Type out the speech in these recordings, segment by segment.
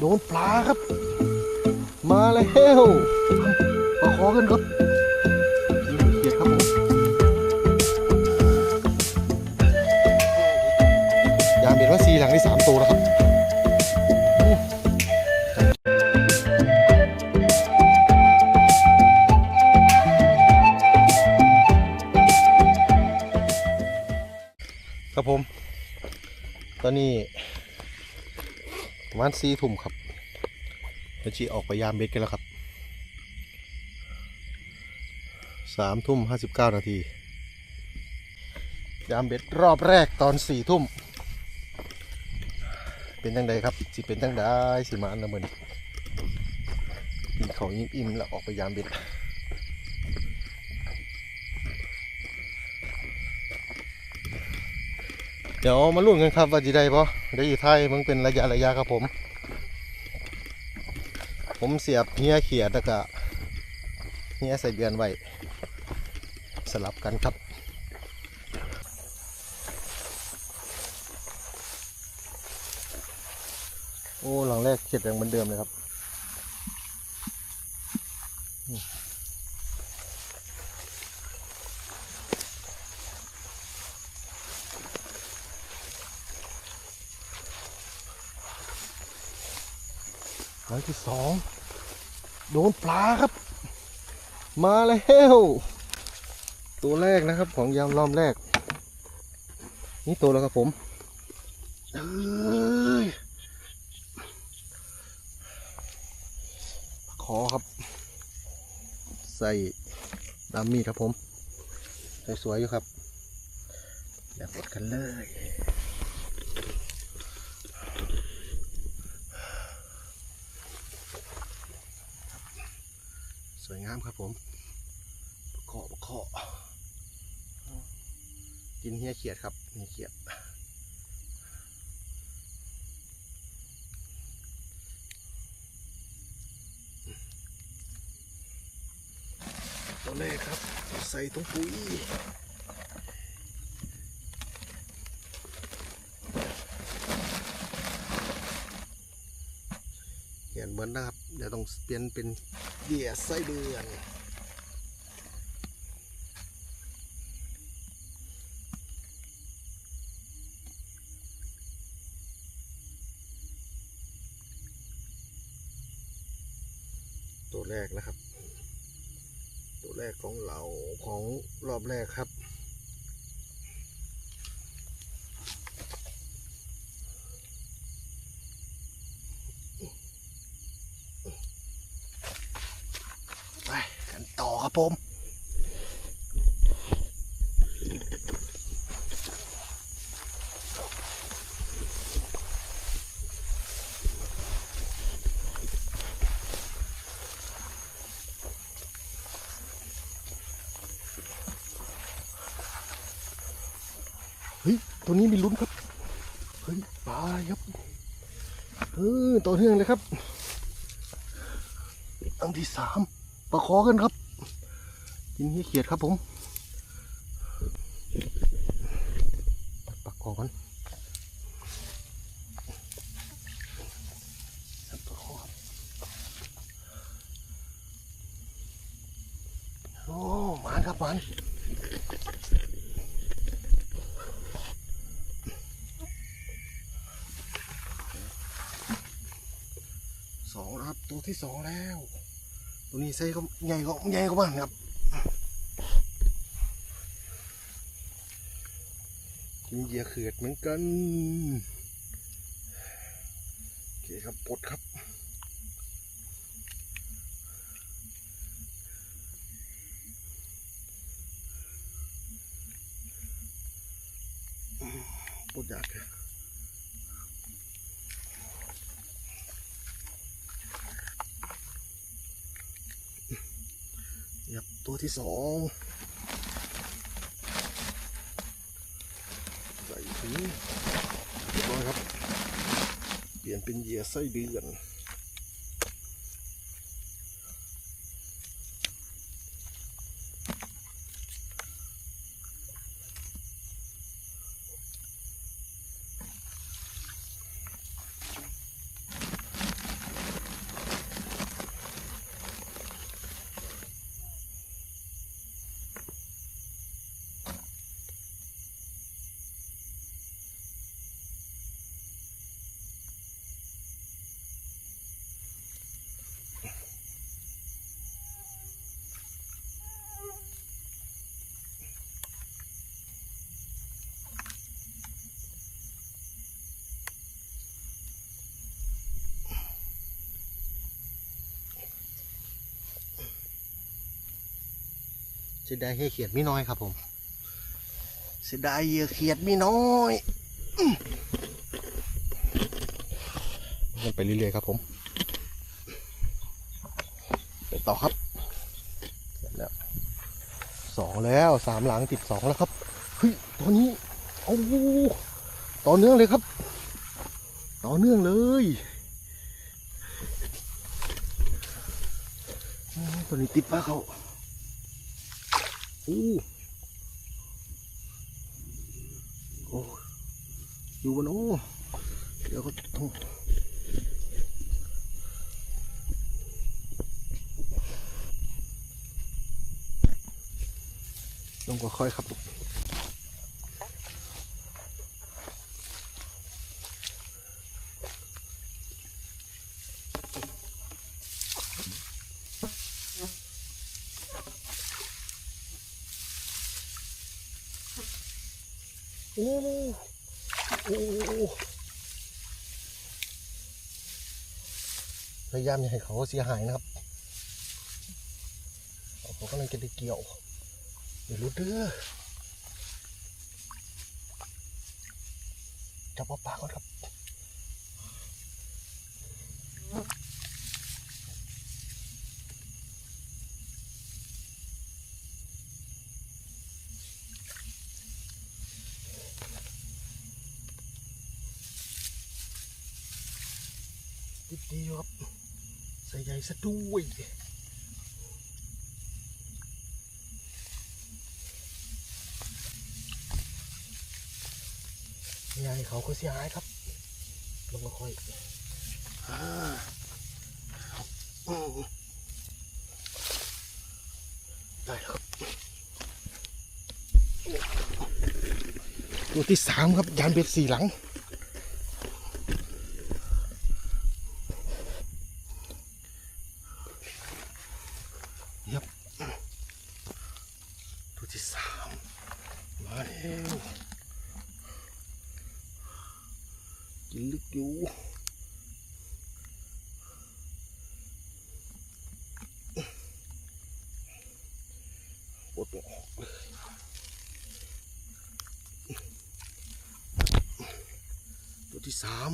โดนปลาครับ มาแล้วปลาคอกันครับเกียดครับผมยามเบ็ดว่าซีหลังที่สามตัวแล้วครับครับผม ตอนนี้ มาณสี่ทุ่มครับเดี๋ยวจีออกไปยามเบ็ดกันแล้วครับสามทุ่มห้าสิบเก้านาที ยามเบ็ดรอบแรกตอนสี่ทุ่ม เป็นยังไงครับสิเป็นยังไงสิมาอันละหมื่นกินเขาวอิ่มๆแล้วออกไปยามเบ็ด เดี๋ยวมาลุ้นกันครับว่าจะได้ปะได้อยู่ไทยมึงเป็นระยะระยะครับผม ผมเสียบเฮียเขียดแล้วก็เฮียใส่เดือนไว้ สลับกันครับโอ้หลังแรกเขียดยังเหมือนเดิมเลยครับ ครั้งที่สองโดนปลาครับ มาแล้วตัวแรกนะครับของยามรอบแรก นี่ตัวแล้วครับผมเอ้ยขอครับ ใส่ดำมีดครับผม สวยๆอยู่ครับอย่ากดกันเลย สวยงามครับผมเคาะเคาะกินเฮียเขียดครับเฮียเขียดตัวแรกครับ ใส่ถุงปุ๋ยเห็นเหมือนนะครับ เดี๋ยวต้องเปลี่ยนเป็น เหยื่อไส้เดือน ตัวแรกนะครับ ตัวแรกของเราของรอบแรกครับ ไปกันต่อครับ ผมเฮ้ย ตัวนี้มีลุ้นครับ เฮ้ย ปลาครับ เออ ต่อเนื่องเลยครับอันที่สามปลาคอกันครับ กินเหี้ยเขียดครับผมปัดปลาคอนปัดปลาคอครับโอ้หมันครับหมันสองครับตัวที่สองแล้ว ตัวนี้ไส้ก็ใหญ่ก็ใหญ่กว่าบ้านครับ กินเหยื่อเขือดเหมือนกันโอเคครับปลดครับปลดยากเลยยับตัวที่สองใส่ถุง เรียบร้อยครับ เปลี่ยนเป็นเหยื่อไส้เดือน สียดายเหยื่อเขียดไม่น้อยครับผมเสียดายเหยื่อเขียดไม่น้อยอื้อมันไปเรื่อยๆครับผม ไปต่อครับเสร็จแล้วสองแล้วสามหลังติดสองแล้วครับเฮ้ยตัวนี้โอ้โหต่อเนื่องเลยครับ ต่อเนื่องเลยอืมตัวนี้ติดปลาเขา อู้โอ้อยู่บนโอ้เดี๋ยวก็ต้องต้องค่อยๆครับ โอ้โอ้ พยายามอย่าให้เขาเสียหายนะครับเขากำลังจะได้เกี่ยวอย่ารู้เด้อจับเอาปากก่อนครับติดดียวครับ ใส่ใหญ่ซะด้วยใหญ่เขาก็เสียหายครับ ลงมาค่อยอ่าอืมได้แล้วครับตัวที่สามครับยานเบ็ดสี่หลัง ยับตัวที่สามมาแล้วกินลึกอยู่ปวดไม่ออกเลยตัวที่ สาม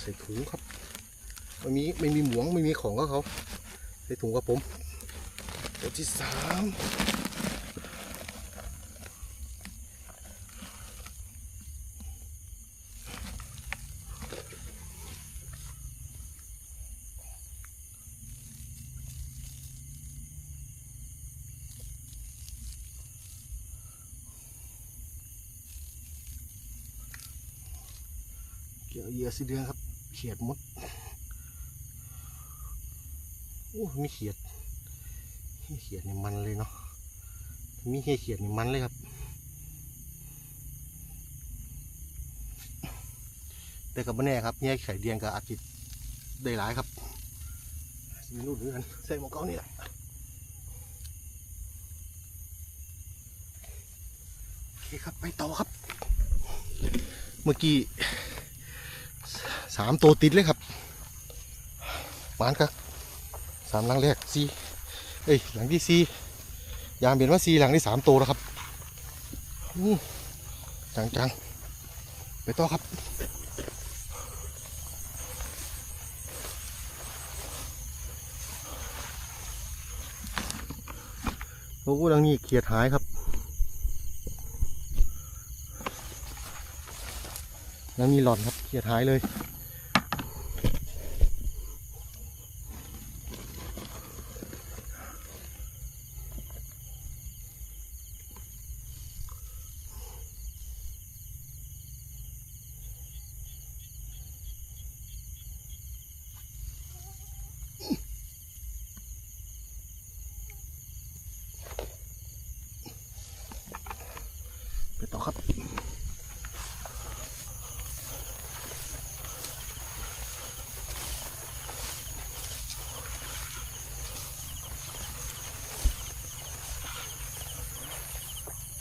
ใส่ถุงครับไม่มีไม่มีหมวงไม่มีของก็เขาใส่ถุงกับผมตัวที่สามเกี่ยวเหยื่อ สีเดือนครับ เขียดมดโอ้มีเขียดมีเขียดนี่มันเลยเนาะมีเขียดนี่มันเลยครับ แต่กับแน่ครับเนี่ยไข่เดียงกับอาจิตได้หลายครับมีรุ่นด้วยกันใส่หมวกเก้านี่แหละโอเคครับไปต่อครับ เมื่อกี้ สามตัวติดเลยครับหวานครับสามหลังแรกสี่เอ้ยหลังที่สี่ยามเห็นว่าสี่หลังที่สามตัวแล้วครับจังจังไปต่อครับโอ้โหหลังนี้เขียดหายครับหลังนี้หลอนครับเขียดหายเลย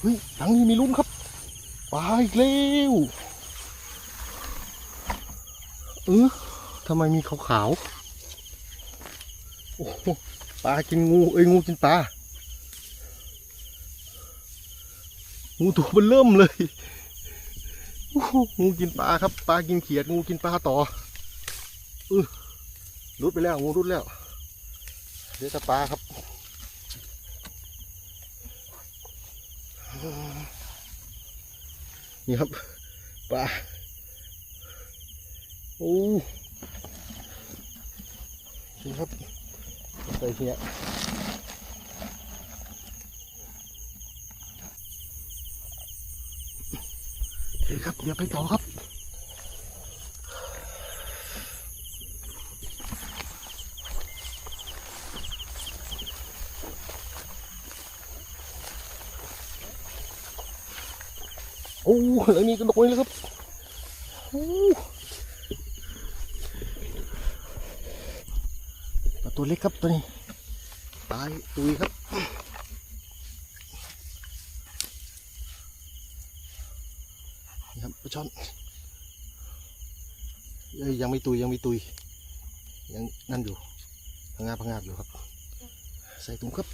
เฮ้ยหลังนี้มีลุ้นครับปลาอีกแล้วเออทำไมมีขาวโอ้ปลากินงูเอ้ยงูกินปลางูตัวมันเริ่มเลยงูกินปลาครับปลากินเขียดงูกินปลาต่ออือรุดไปแล้วงูรุดแล้วเดี๋ยวจะปลาครับ นี่ครับปลาโอ้นี่ครับใส่เหี้ยครับเดี๋ยวไปต่อครับ โอ้แล้ วนี่ก็โดนแล้วครับตัวเล็กครับตัวนี้ตายตุยครับนี่ครับปลาช่อนเอ้ยยังไม่ตุยยังไม่ตุยยังนั่นอยู่พังงาพังงาอยู่ครับ ใส่ถุงครับ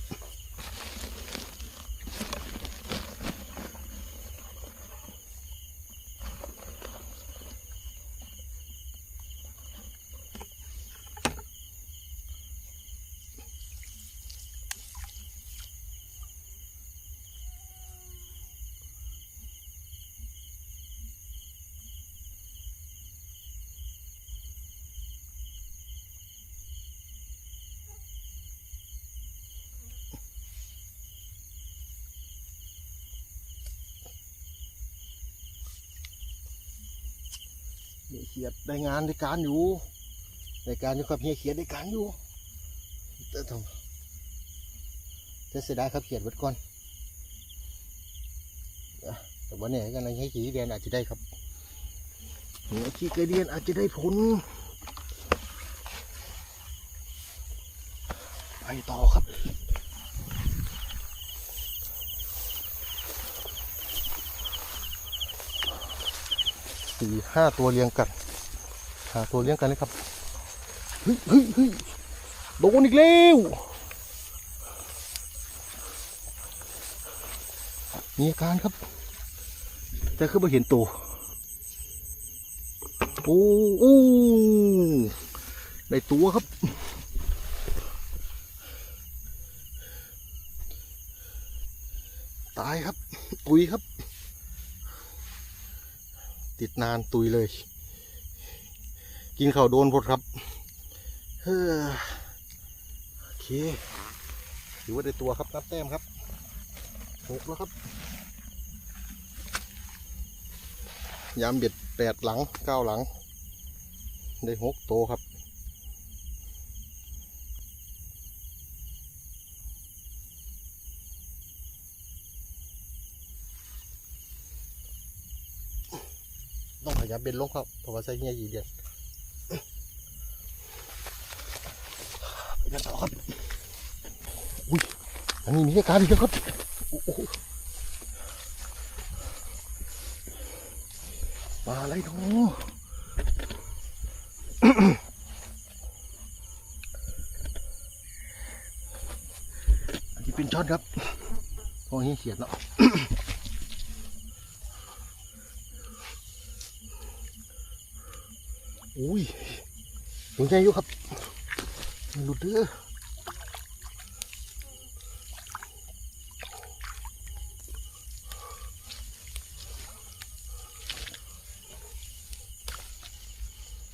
เขียดได้งานได้การอยู่ได้การอยู่ครับเฮียเขียดได้การอยู่แต่ทำจะเสียดายครับเขียดไวัดก่อนแต่ว่าเนี่ยกันในให้ขี่เดียนอาจจะได้ครับเฮียขี่เกยเดียนอาจจะได้ผลไปต่อครับ สี่ห้าตัวเรียงกันหาตัวเรียงกันเลยครับเฮ้ยเฮ้ยเฮ้ยโดนอีกแล้วมีอาการครับ แต่คือไม่เห็นตัวโอ้โอ้ได้ตัวครับตายครับตุยครับ ติดนานตุยเลย กินข้าวโดนพดครับเฮ้อโอเคถือว่าได้ตัวครับนับแต้มครับหกแล้วครับ ยามเบ็ดแปดหลังเก้าหลัง ได้หกโตครับ ต้องพยายามเบ็ดลงครับเพราะว่าใส่เงี้ยยีเดียนไปกัต่อครับอุ้ยอันนี้มีเหตุการณ์อีกแล้วครับมาอะไรเนาะอันนี้เป็นช็อตครับพอเฮียเขียนเนาะ อุ้ยตัวใหญ่อยู่ครับหลุดเด้อ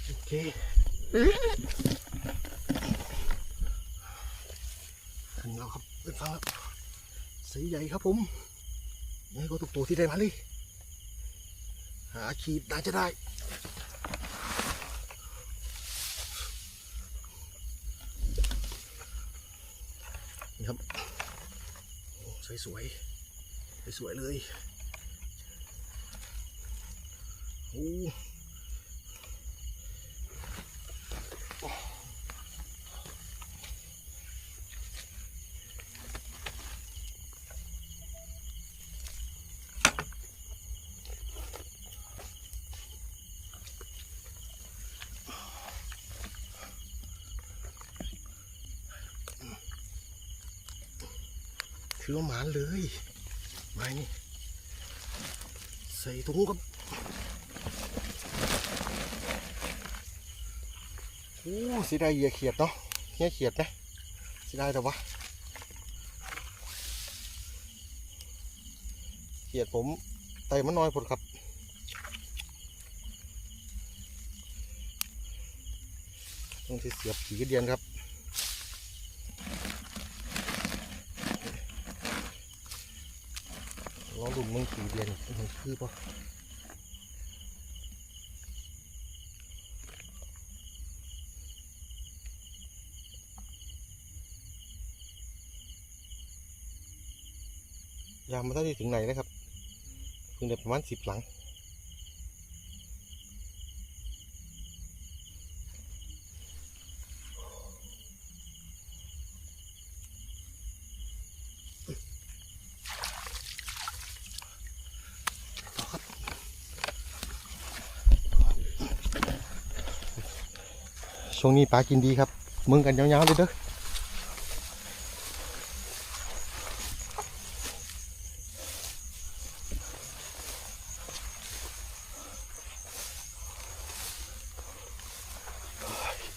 โอเคถึงแล้วครับเป็นฟังครับสีใหญ่ครับผมนี่ก็ตุกตัวที่ได้มาเลยหาขีดน่าจะได้ นี่ครับโอ้สวยสวยสวยสวยเลยโอ้ ถือว่าหมานเลยไม้นี่ใส่ถุงครับโอ้สียดายเหยียเขียดเนาะเหี้ยเขียดนะเสียดายแต่ว่าเขียดผมไต่มันน้อยผลครับต้องที่เสียบผีกระเดียนครับ ล ขีดเดียนมันคือปะยามมาได้ถึงไหนนะครับเพิ่งได้ประมาณสิบหลัง ช่วงนี้ปลากินดีครับมึงกันยาวๆเลยเด้อ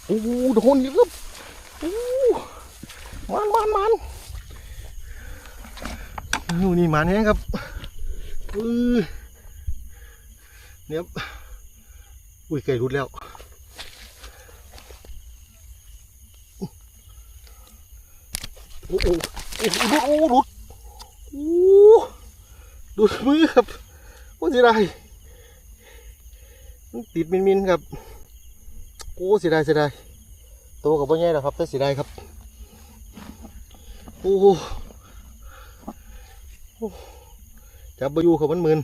โอ้โหโดนอีกครับโอ้มันมันมันโอ้นี่มันแห้งครับอือเนี่ยอุ้ยไก่รุดแล้ว โอ้โหโอ้โหโอ้หลุดโอ้หลุดมือครับโอ้เสียดายติดมินมินครับโอ้เสียดายเสียดายโตกับพ่อแง่แล้วครับแต่เสียดายครับโอ้จับไปอยู่เขามันมืน